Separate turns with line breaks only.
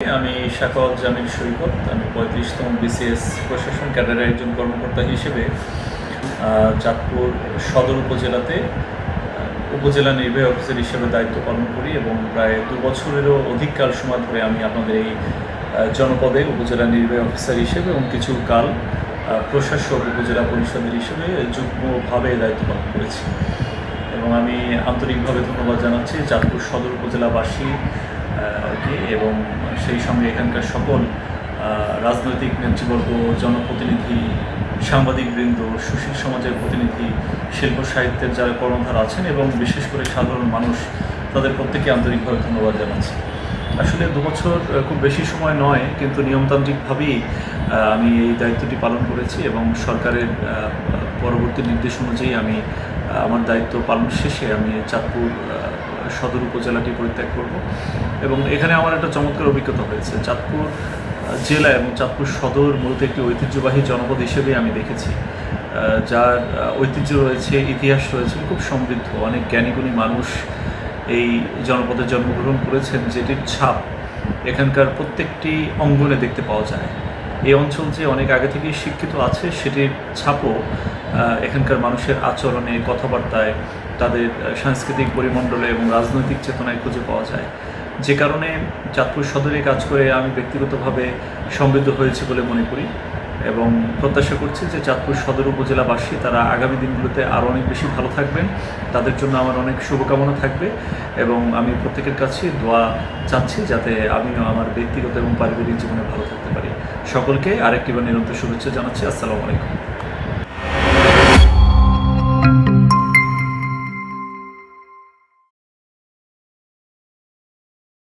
আমি শাকত জামিল সৈকত, আমি পঁয়ত্রিশতম বিসিএস প্রশাসন ক্যাডারের একজন কর্মকর্তা হিসেবে চাঁদপুর সদর উপজেলাতে উপজেলা নির্বাহী অফিসার হিসেবে দায়িত্ব পালন করি এবং প্রায় দু বছরেরও অধিক কাল সময় ধরে আমি আপনাদের এই জনপদে উপজেলা নির্বাহী অফিসার হিসেবে এবং কিছু কাল প্রশাসক উপজেলা পরিষদের হিসেবে যুগ্মভাবে দায়িত্ব পালন করেছি। এবং আমি আন্তরিকভাবে ধন্যবাদ জানাচ্ছি চাঁদপুর সদর উপজেলাবাসী এবং সেই সঙ্গে এখানকার সকল রাজনৈতিক নেতৃবর্গ, জনপ্রতিনিধি, সাংবাদিকবৃন্দ, সুশীল সমাজের প্রতিনিধি, শিল্প সাহিত্যের যারা কর্ণধার আছেন এবং বিশেষ করে সাধারণ মানুষ, তাদের প্রত্যেকে আন্তরিকভাবে ধন্যবাদ জানাচ্ছি। আসলে দু বছর খুব বেশি সময় নয়, কিন্তু নিয়মতান্ত্রিকভাবেই আমি এই দায়িত্বটি পালন করেছি এবং সরকারের পরবর্তী নির্দেশ অনুযায়ী আমি আমার দায়িত্ব পালন শেষে আমি চাঁদপুর সদর উপজেলাটি পরিত্যাগ করব। এবং এখানে আমার একটা চমৎকার অভিজ্ঞতা হয়েছে। চাঁদপুর জেলা এবং চাঁদপুর সদর মূলত একটি ঐতিহ্যবাহী জনপদ হিসেবে আমি দেখেছি। যার ঐতিহ্য রয়েছে, ইতিহাস রয়েছে, খুব সমৃদ্ধ। অনেক জ্ঞানীগুণী মানুষ এই জনপদে জন্মগ্রহণ করেছেন, যেটির ছাপ এখানকার প্রত্যেকটি অঙ্গনে দেখতে পাওয়া যায়। এই অঞ্চল যে অনেক আগে থেকেই শিক্ষিত আছে, সেটির ছাপও এখানকার মানুষের আচরণে, কথাবার্তায় তাদের সাংস্কৃতিক পরিমণ্ডলে এবং রাজনৈতিক চেতনায় খুঁজে পাওয়া যায়। যে কারণে চাঁদপুর সদরে কাজ করে আমি ব্যক্তিগতভাবে সমৃদ্ধ হয়েছি বলে মনে করি এবং প্রত্যাশা করছি যে চাঁদপুর সদর উপজেলাবাসী তারা আগামী দিনগুলোতে আরও অনেক বেশি ভালো থাকবেন। তাদের জন্য আমার অনেক শুভকামনা থাকবে এবং আমি প্রত্যেকের কাছে দোয়া চাচ্ছি যাতে আমিও আমার ব্যক্তিগত এবং পারিবারিক জীবনে ভালো থাকতে পারি। সকলকে আরেকটিবার নিরন্তর শুভেচ্ছা জানাচ্ছি। আসসালামু আলাইকুম।